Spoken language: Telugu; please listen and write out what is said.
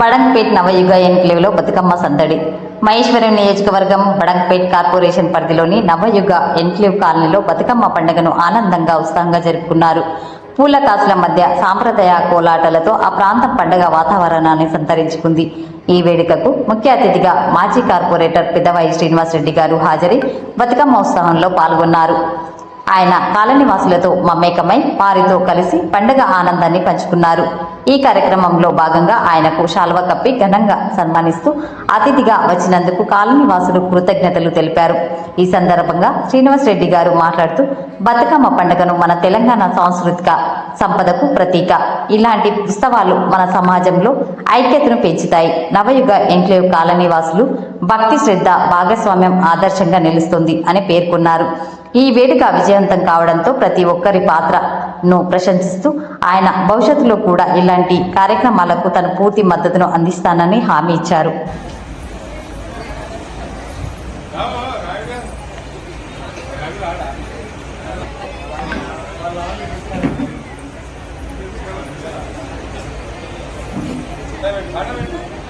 బడంగ్పేట్ నవయుగ ఎన్క్లేవ్లో బతుకమ్మ సందడి. మహేశ్వరం నియోజకవర్గం బడంగ్పేట్ కార్పొరేషన్ పరిధిలోని నవయుగ ఎన్క్లేవ్ కాలనీలో బతుకమ్మ పండుగను ఆనందంగా ఉత్సాహంగా జరుపుకున్నారు. పూల కాసుల మధ్య సాంప్రదాయ కోలాటలతో ఆ ప్రాంతం పండగ వాతావరణాన్ని సంతరించుకుంది. ఈ వేడుకకు ముఖ్య అతిథిగా మాజీ కార్పొరేటర్ పెద్దవాయి శ్రీనివాసరెడ్డి గారు హాజరై బతుకమ్మ ఉత్సవంలో పాల్గొన్నారు. ఆయన కాలనివాసులతో మమేకమై వారితో కలిసి పండగ ఆనందాన్ని పంచుకున్నారు. ఈ కార్యక్రమంలో భాగంగా ఆయనకు శాల్వ కప్పి ఘనంగా సన్మానిస్తూ అతిథిగా వచ్చినందుకు కాలనివాసులు కృతజ్ఞతలు తెలిపారు. ఈ సందర్భంగా శ్రీనివాస్ రెడ్డి గారు మాట్లాడుతూ బతుకమ్మ పండుగను మన తెలంగాణ సాంస్కృతిక సంపదకు ప్రతీక. ఇలాంటి ఉత్సవాలు మన సమాజంలో ఐక్యతను పెంచుతాయి. నవయుగ ఎన్క్లేవ్ కాలనీవాసులు భక్తి శ్రద్ధ భాగస్వామ్యం ఆదర్శంగా నిలుస్తుంది అని పేర్కొన్నారు. ఈ వేడుక విజయవంతం కావడంతో ప్రతి ఒక్కరి పాత్రను ప్రశంసిస్తూ ఆయన భవిష్యత్తులో కూడా ఇలాంటి కార్యక్రమాలకు తన పూర్తి మద్దతును అందిస్తానని హామీ ఇచ్చారు. Thank you.